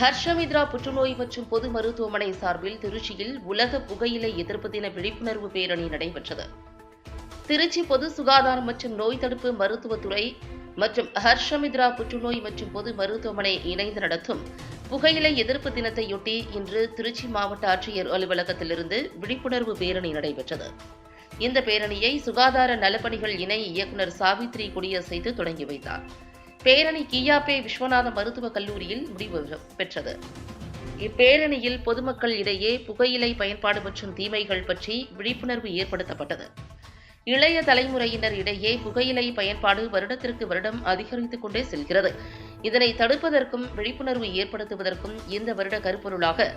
ஹர்ஷமித்ரா புற்றுநோய் மற்றும் பொது மருத்துவமனை சார்பில் திருச்சியில் உலக புகையிலை எதிர்ப்பு தின விழிப்புணர்வு பேரணி நடைபெற்றது. திருச்சி பொது சுகாதாரம் மற்றும் நோய் தடுப்பு மருத்துவத்துறை மற்றும் ஹர்ஷமித்ரா புற்றுநோய் மற்றும் பொது மருத்துவமனை இணைந்து நடத்தும் புகையிலை எதிர்ப்பு தினத்தையொட்டி இன்று திருச்சி மாவட்ட ஆட்சியர் அலுவலகத்திலிருந்து விழிப்புணர்வு பேரணி நடைபெற்றது. இந்த பேரணியை சுகாதார நலப்பணிகள் இணை இயக்குநர் சாவித்ரி கொடியசைத்து தொடங்கி வைத்தார். பேரணி கியாபே விஸ்வநாத மருத்துவக் கல்லூரியில் முடிவு பெற்றது. இப்பேரணியில் பொதுமக்கள் இடையே புகையிலை பயன்பாடு மற்றும் தீமைகள் பற்றி விழிப்புணர்வு ஏற்படுத்தப்பட்டது. இளைய தலைமுறையினர் இடையே புகையிலை பயன்பாடு வருடத்திற்கு வருடம் அதிகரித்துக் கொண்டே செல்கிறது. இதனை தடுப்பதற்கும் விழிப்புணர்வு ஏற்படுத்துவதற்கும் இந்த வருட கருப்பொருளாக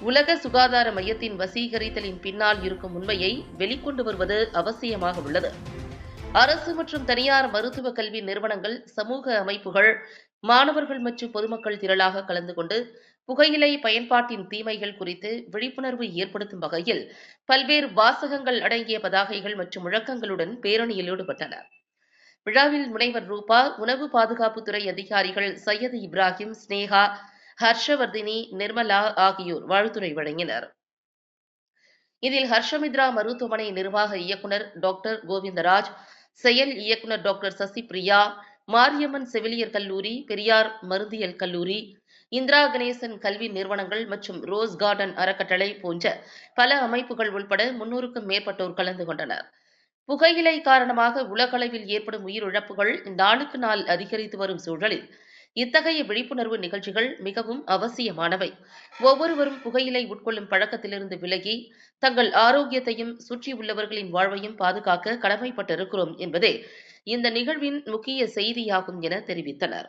உலக சுகாதார மையத்தின் வசீகரித்தலின் பின்னால் இருக்கும் உண்மையை வெளிக்கொண்டு வருவது அவசியமாக உள்ளது. அரசு மற்றும் தனியார் மருத்துவ கல்வி நிறுவனங்கள் சமூக அமைப்புகள் மாணவர்கள் மற்றும் பொதுமக்கள் திரளாக கலந்து கொண்டு புகையிலை பயன்பாட்டின் தீமைகள் குறித்து விழிப்புணர்வு ஏற்படுத்தும் வகையில் பல்வேறு வாசகங்கள் அடங்கிய பதாகைகள் மற்றும் முழக்கங்களுடன் பேரணியில் ஈடுபட்டனர். விழாவில் முனைவர் ரூபா உணவு பாதுகாப்புத்துறை அதிகாரிகள் சையது இப்ராஹிம் ஸ்னேகா ஹர்ஷவர்தினி நிர்மலா ஆகியோர் வாழ்த்துரை வழங்கினர். இதில் ஹர்ஷமித்ரா மருத்துவமனை நிர்வாக இயக்குனர் டாக்டர் கோவிந்தராஜ் செயல் இயக்குனர் டாக்டர் சசி பிரியா மாரியம்மன் செவிலியர் கல்லூரி பெரியார் மருந்தியல் கல்லூரி இந்திரா கணேசன் கல்வி நிறுவனங்கள் மற்றும் ரோஸ் கார்டன் அறக்கட்டளை போன்ற பல அமைப்புகள் உள்பட முன்னூறுக்கும் மேற்பட்டோர் கலந்து கொண்டனர். புகையிலை காரணமாக உலகளவில் ஏற்படும் உயிரிழப்புகள் நாளுக்கு நாள் அதிகரித்து வரும் சூழலில் இத்தகைய விழிப்புணர்வு நிகழ்ச்சிகள் மிகவும் அவசியமானவை. ஒவ்வொருவரும் புகையிலை உட்கொள்ளும் பழக்கத்திலிருந்து விலகி தங்கள் ஆரோக்கியத்தையும் சுற்றியுள்ளவர்களின் வாழ்வையும் பாதுகாக்க கடமைப்பட்டிருக்கிறோம் என்பதே இந்த நிகழ்வின் முக்கிய செய்தியாகும் என தெரிவித்தனர்.